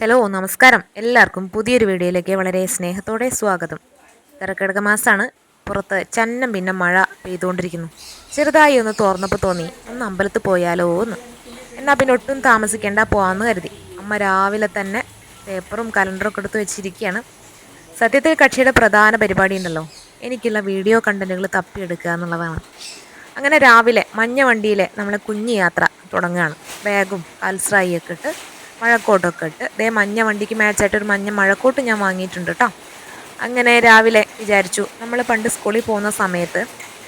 Hello നമസ്കാരം. എല്ലാവർക്കും പുതിയൊരു വീഡിയോയിലേക്ക് വളരെ സ്നേഹത്തോടെ സ്വാഗതം. കർക്കിടക മാസമാണ് പുറത്ത് ചന്നം പിന്നെ മഴ പെയ്തുകൊണ്ടിരിക്കുന്നു. ചെറുതായി ഒന്ന് തോർന്നപ്പോൾ തോന്നി ഒന്ന് അമ്പലത്തിൽ പോയാലോ എന്ന് എന്നാൽ പിന്നെ ഒട്ടും താമസിക്കേണ്ട പോകാമെന്ന് കരുതി. അമ്മ രാവിലെ തന്നെ പേപ്പറും കലണ്ടറൊക്കെ എടുത്ത് വെച്ചിരിക്കുകയാണ് സത്യത്തിൽ കക്ഷിയുടെ പ്രധാന പരിപാടി ഉണ്ടല്ലോ. എനിക്കുള്ള വീഡിയോ കണ്ടന്റുകൾ തപ്പിയെടുക്കുക എന്നുള്ളതാണ്. അങ്ങനെ രാവിലെ മഞ്ഞ വണ്ടിയിലെ നമ്മളെ കുഞ്ഞു യാത്ര തുടങ്ങുകയാണ്. ബാഗും കാൽസ്രായിയൊക്കെ ഇട്ട് മഴക്കോട്ടൊക്കെ ഇട്ട് ദേ മഞ്ഞ വണ്ടിക്ക് മാച്ചായിട്ട് ഒരു മഞ്ഞ മഴക്കോട്ട് ഞാൻ വാങ്ങിയിട്ടുണ്ട് കേട്ടോ അങ്ങനെ രാവിലെ വിചാരിച്ചു നമ്മൾ പണ്ട് സ്കൂളിൽ പോകുന്ന സമയത്ത്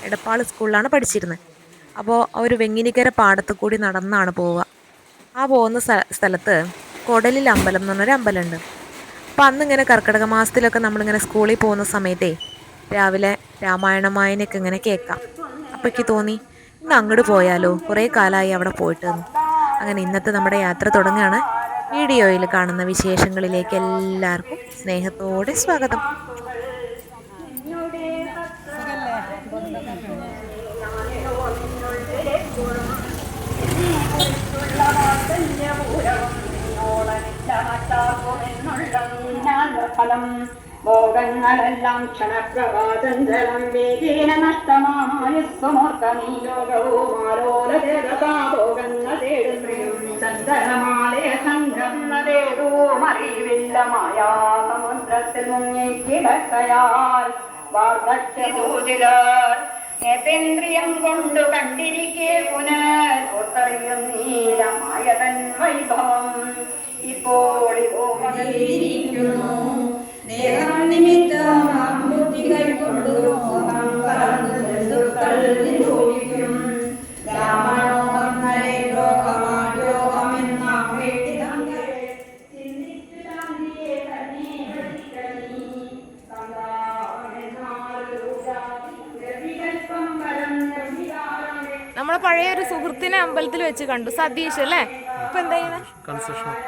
എടപ്പാൾ സ്കൂളിലാണ് പഠിച്ചിരുന്നത് അപ്പോൾ ഒരു വെങ്ങിനിക്കര പാടത്ത് കൂടി നടന്നാണ് പോവുക. ആ പോകുന്ന സ്ഥലത്ത് കൊടലിൽ അമ്പലം എന്ന് പറഞ്ഞൊരു അമ്പലമുണ്ട്. അപ്പം അന്നിങ്ങനെ കർക്കിടക മാസത്തിലൊക്കെ നമ്മളിങ്ങനെ സ്കൂളിൽ പോകുന്ന സമയത്തേ രാവിലെ രാമായണ ഇങ്ങനെ കേൾക്കാം. അപ്പോൾ എനിക്ക് തോന്നി ഇന്ന് അങ്ങോട്ട് പോയാലോ? കുറേ കാലമായി അവിടെ പോയിട്ട് അങ്ങനെ ഇന്നത്തെ നമ്മുടെ യാത്ര തുടങ്ങുകയാണ്. വീഡിയോയിൽ കാണുന്ന വിശേഷങ്ങളിലേക്ക് എല്ലാവർക്കും സ്നേഹത്തോടെ സ്വാഗതം. ഭോഗങ്ങളെല്ലാം ക്ഷണപ്രഭാചഞ്ചലം വേഗേന നഷ്ടമായ സ്വമോർത്തമീ ലോകവും ആലോലദേവതാഭോഗങ്ങൾ അറിവില്ല മായാ സമുദ്രത്തിൽ മുങ്ങിക്കിടക്കയാൽ വാർദ്ധക്യഭൂതിലർ ഏതേന്ദ്രിയം കൊണ്ടു കണ്ടിരിക്കെ പുനർ. ഒട്ടറിയും നീലമായതൻ വൈഭവം ഇപ്പോൾ ഇതോ മകളിരിക്കുന്നു നമ്മളെ പഴയ ഒരു സുഹൃത്തിനെ അമ്പലത്തിൽ വെച്ച് കണ്ടു. സതീഷ് അല്ലേ? ഇപ്പൊ എന്താ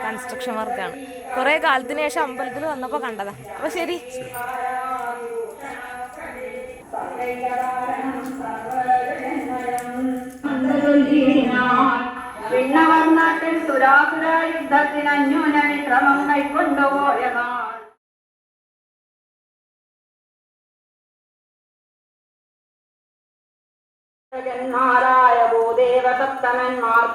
കൺസ്ട്രക്ഷൻ വർക്കാണ് കുറെ കാലത്തിന് ശേഷം അമ്പലത്തിൽ വന്നപ്പോ കണ്ടതാ. അപ്പൊ ശരി. പിന്നവർണത്തിൽ സുരാസുര യുദ്ധത്തിന് അന്യൂന വിക്രമം കൈക്കൊണ്ടുപോയ നാൾ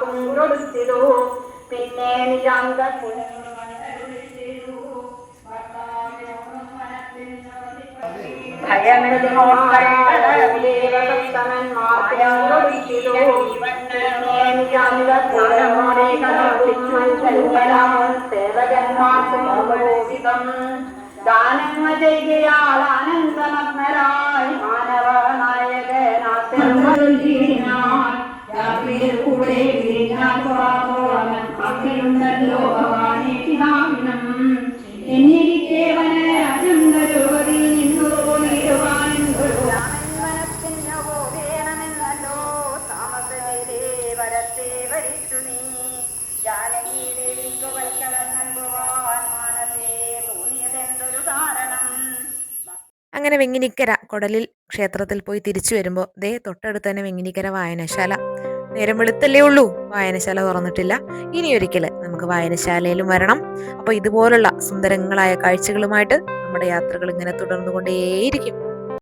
ായ ഭൂദേവ സപ്തമന്മാർക്കും കൊടുത്തിരു പിന്നെ നിജാന്ത ദാനങ്ങൾ ചെയ്യുകയാൽ ആനന്ദമഗ്നരായി മാനവ കൂടെ അക്കിലുണ്ടല്ലോ ഭവാനെ പിതാവിനം. എന്നിരിക്കേവന നിന്നു നൽകുവാൻ മാനസേ തോന്നിയതെന്തൊരു കാരണം അങ്ങനെ വെങ്ങിനിക്കര കൊടലിൽ ക്ഷേത്രത്തിൽ പോയി തിരിച്ചു വരുമ്പോൾ ദേ തൊട്ടടുത്ത് തന്നെ വെങ്ങിനിക്കര വായനശാല. നേരം വെളുത്തല്ലേ ഉള്ളൂ. വായനശാല തുറന്നിട്ടില്ല. ഇനി ഒരിക്കൽ നമുക്ക് വായനശാലയിലും വരണം. അപ്പോൾ ഇതുപോലുള്ള സുന്ദരങ്ങളായ കാഴ്ചകളുമായിട്ട് നമ്മുടെ യാത്രകൾ ഇങ്ങനെ തുടർന്നുകൊണ്ടേയിരിക്കും.